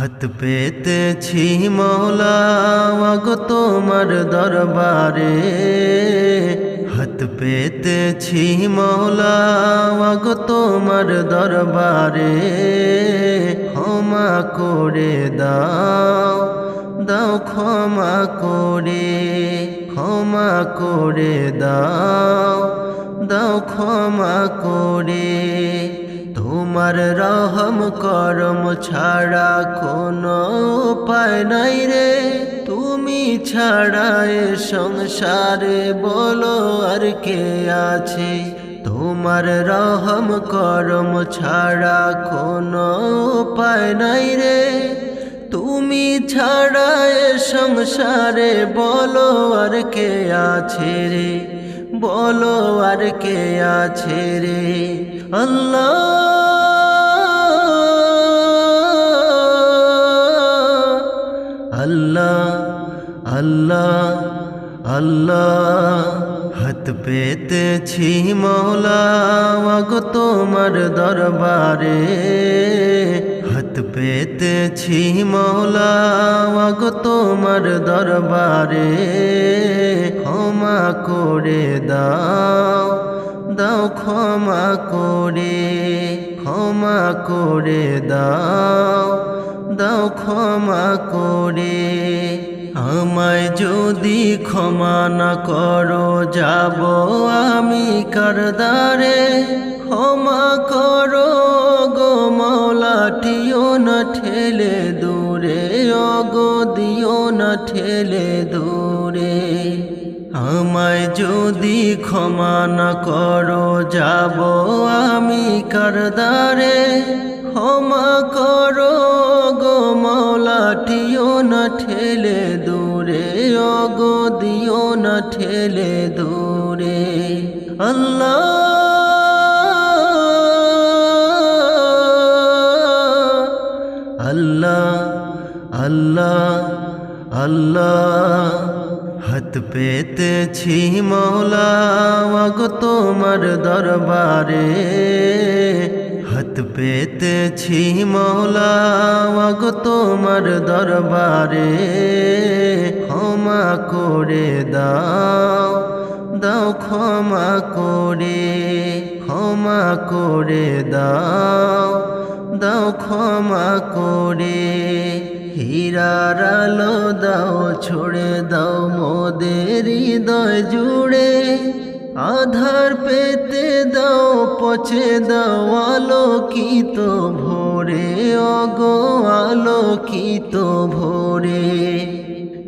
হাত পেতেছি মৌলা গো তোমার দরবারে। হাত পেতেছি মৌলা গো তোমার দরবারে। ক্ষমা করে দাও দাও ক্ষমা করে ক্ষমা করে দাও দাও ক্ষমা করে। তোমার রহম করম ছাড়া কোনো উপায় নাই রে। তুমি ছাড়া এ সংসারে বলো আর কে আছে। তোমার রহম করম ছাড়া কোনো উপায় নাই রে। তুমি ছাড়া এ সংসারে বলো আর কে আছে রে। বলো আর কে আছে রে। আল্লাহ আল্লাহ, হাত পেতেছি মৌলা গো তোমার দরবারে। হাত পেতেছি মৌলা গো তোমার দরবারে। ক্ষমা করে দাও দাও ক্ষমা করে ক্ষমা করে দাও দাও ক্ষমা করে। আমায় যদি ক্ষমা না করো, যাব আমি কারদারে। ক্ষমা করো গো মৌলাটিও না ঠেলে দূরে, অগো দিও না ঠেলে দূরে। আমায় যদি ক্ষমা না করো, যাব আমি কারদারে। ক্ষমা করো গো মৌলাটিও না ঠেলে দিও না ঠেলে দূরে আল্লাহ আল্লাহ আল্লাহ আল্লাহ হাত পেতেছি মৌলা তোমার দরবারে। পেতেছি মৌলা গো তোমার দরবারে। ক্ষমা করে দাও দাও ক্ষমা করে ক্ষমা করে দাও দাও ক্ষমা করে। হীরার আলো দাও, ছড়ে দাও মোদের হৃদয় জুড়ে। আধার পেতে দাও পচে দাও, আলোকিত ভোরে, অগো আলোকিত ভোরে।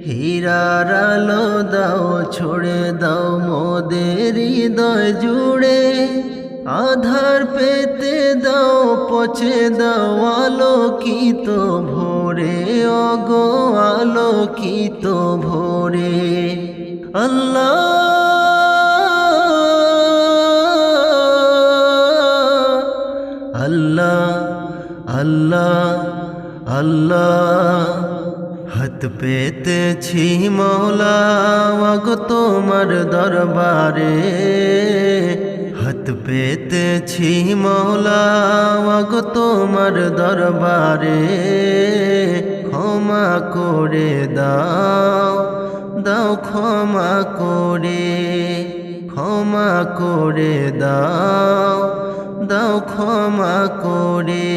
হীরার আলো দাও, ছড়ে দাও মোদের হৃদয় জুড়ে। আধার পেতে দাও পচে দাও, আলোকিত ভোরে, অগো আলোকিত ভোরে। আল্লাহ আল্লাহ, হাত পেতেছি মৌলা গো তোমার দরবারে। হাত পেতেছি মৌলা গো তোমার দরবারে। ক্ষমা করে দাও দাও ক্ষমা করে ক্ষমা করে দাও দাও ক্ষমা করে।